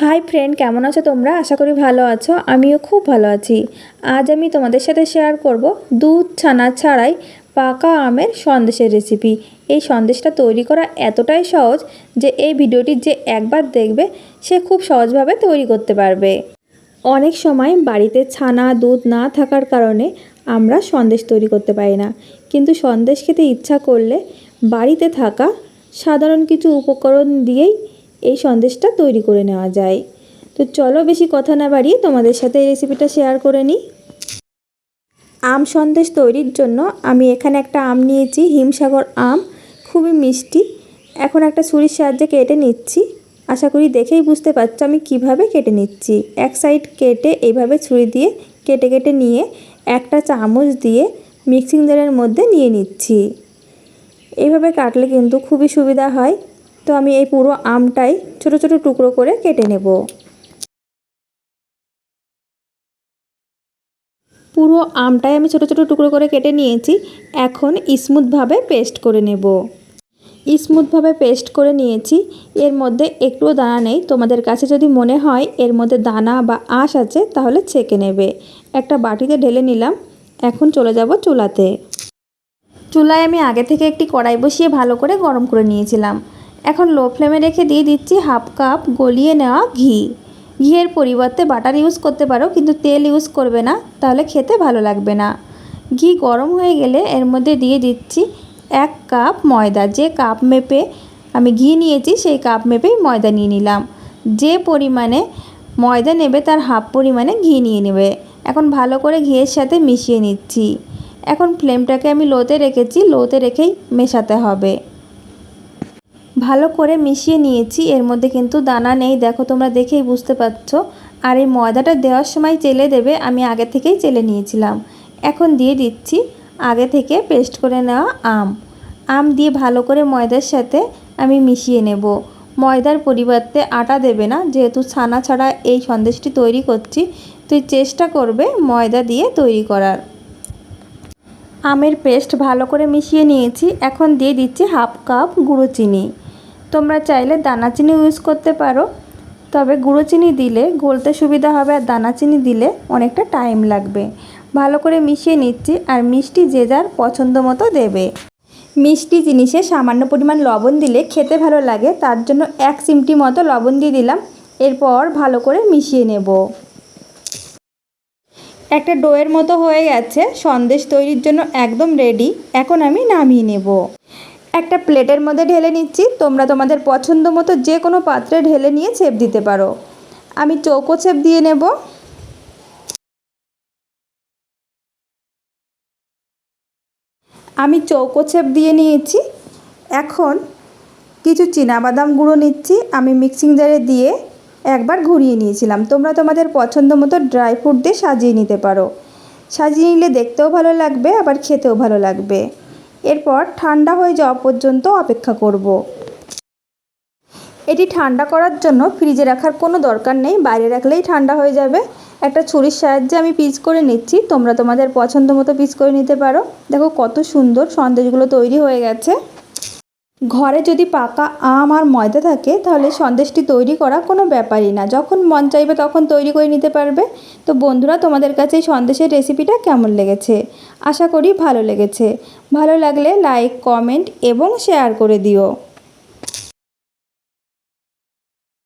Hi friend কেমন আছো তোমরা? আশা করি ভালো আছো। আমিও খুব ভালো আছি। আজ আমি তোমাদের সাথে শেয়ার করব দুধ ছানা ছাড়াই পাকা আমের সন্দেশের রেসিপি এই সন্দেশটা তৈরি করা এতটাই সহজ যে এই ভিডিওটি যে একবার দেখবে, সে খুব সহজভাবে তৈরি করতে পারবে। অনেক সময় বাড়িতে ছানা, দুধ না থাকার কারণে আমরা সন্দেশ তৈরি করতে পারি না। কিন্তু সন্দেশ খেতে ইচ্ছা করলে বাড়িতে থাকা সাধারণ কিছু উপকরণ দিয়েই এই সন্দেশটা তৈরি করে নেওয়া যায়। তো চলো বেশি কথা না বাড়িয়ে তোমাদের সাথে এই রেসিপিটা শেয়ার করে নিই। আম সন্দেশ তৈরির জন্য আমি এখানে একটা আম নিয়েছি, হিমসাগর আম। খুবই মিষ্টি। এখন একটা ছুরির সাহায্যে কেটে নিচ্ছি। আশা করি দেখেই বুঝতে পারছ আমি কীভাবে কেটে নিচ্ছি। এক সাইড কেটে এইভাবে ছুরি দিয়ে কেটে কেটে নিয়ে একটা চামচ দিয়ে মিক্সিং জারের মধ্যে নিয়ে নিচ্ছি। এইভাবে কাটলে কিন্তু খুবই সুবিধা হয়। তো আমি এই পুরো আমটাই ছোট ছোট টুকরো করে কেটে নেব। পুরো আমটাই আমি ছোট ছোট টুকরো করে কেটে নিয়েছি। এখন স্মুথভাবে পেস্ট করে নেব। স্মুথভাবে পেস্ট করে নিয়েছি। এর মধ্যে একটুও দানা নেই। তোমাদের কাছে যদি মনে হয় এর মধ্যে দানা বা আঁশ আছে, তাহলে ছেঁকে নেবে। একটা বাটিতে ঢেলে নিলাম। এখন চলে যাব চুলাতে। চুলায় আমি আগে থেকে একটি কড়াই বসিয়ে ভালো করে গরম করে নিয়েছিলাম। এখন লো ফ্লেমে রেখে দিয়ে দিচ্ছি হাফ কাপ গলিয়ে নেওয়া ঘি। ঘিয়ের পরিবর্তে বাটার ইউজ করতে পারো, কিন্তু তেল ইউজ করবে না, তাহলে খেতে ভালো লাগবে না। ঘি গরম হয়ে গেলে এর মধ্যে দিয়ে দিচ্ছি এক কাপ ময়দা। যে কাপ মেপে আমি ঘি নিয়েছি, সেই কাপ মেপেই ময়দা নিয়ে নিলাম। যে পরিমাণে ময়দা নেবে, তার হাফ পরিমাণে ঘি নিয়ে নেবে। এখন ভালো করে ঘিয়ের সাথে মিশিয়ে নিচ্ছি। এখন ফ্লেমটাকে আমি লোতে রেখেছি লোতে রেখেই মেশাতে হবে। ভালো করে মিশিয়ে নিয়েছি। এর মধ্যে কিন্তু দানা নেই। দেখো, তোমরা দেখেই বুঝতে পারছ। আর এই ময়দাটা দেওয়ার সময় চেলে দেবে, আমি আগে থেকেই চেলে নিয়েছিলাম। এখন দিয়ে দিচ্ছি আগে থেকে পেস্ট করে নেওয়া আম। আম দিয়ে ভালো করে ময়দার সাথে আমি মিশিয়ে নেব। ময়দার পরিবর্তে আটা দেবে না। যেহেতু ছানা ছাড়া এই সন্দেশটি তৈরি করছি, তুই চেষ্টা করবে ময়দা দিয়ে তৈরি করার। আমের পেস্ট ভালো করে মিশিয়ে নিয়েছি। এখন দিয়ে দিচ্ছি হাফ কাপ গুঁড়ো চিনি। তোমরা চাইলে দানা চিনি ইউজ করতে পারো। তবে গুঁড়ো চিনি দিলে গলতে সুবিধা হবে আর দানা চিনি দিলে অনেকটা টাইম লাগবে। ভালো করে মিশিয়ে নিচ্ছি আর মিষ্টি যে যার পছন্দ মতো দেবে। মিষ্টি জিনিসে সামান্য পরিমাণ লবণ দিলে খেতে ভালো লাগে, তার জন্য এক চিমটি মতো লবণ দিয়ে দিলাম। এরপর ভালো করে মিশিয়ে নেব। একটা ডোয়ের মতো হয়ে গেছে, সন্দেশ তৈরির জন্য একদম রেডি এখন আমি নামিয়ে নেব। একটা প্লেটের মধ্যে ঢেলে নিচ্ছি। তোমরা তোমাদের পছন্দ মতো যে কোনো পাত্রে ঢেলে নিয়ে ছেপ দিতে পারো। আমি চৌকো ছেপ দিয়ে নেব। আমি চৌকো ছেপ দিয়ে নিয়েছি। এখন কিছু বাদাম গুঁড়ো নিচ্ছি। আমি মিক্সিং জারে দিয়ে একবার ঘুরিয়ে নিয়েছিলাম। তোমরা তোমাদের পছন্দ মতো ড্রাই ফ্রুট দিয়ে সাজিয়ে নিতে পারো। সাজিয়ে নিলে দেখতেও ভালো লাগবে, আবার খেতেও ভালো লাগবে। এরপর ঠান্ডা হয়ে যাওয়া পর্যন্ত অপেক্ষা করব। এটি ঠান্ডা করার জন্য ফ্রিজে রাখার কোনো দরকার নেই। বাইরে রাখলেই ঠান্ডা হয়ে যাবে। একটা ছুরির সাহায্যে আমি পিস করে নিচ্ছি। তোমরা তোমাদের পছন্দ মতো পিস করে নিতে পারো। দেখো কত সুন্দর সন্দেশগুলো তৈরি হয়ে গেছে। ঘরে যদি পাকা আম আর ময়দা থাকে, তাহলে সন্দেশটি তৈরি করা কোনো ব্যাপারই না। যখন মন চাইবে তখন তৈরি করে নিতে পারবে। তো বন্ধুরা, তোমাদের কাছে এই সন্দেশের রেসিপিটা কেমন লেগেছে? আশা করি ভালো লেগেছে। ভালো লাগলে লাইক, কমেন্ট এবং শেয়ার করে দিও।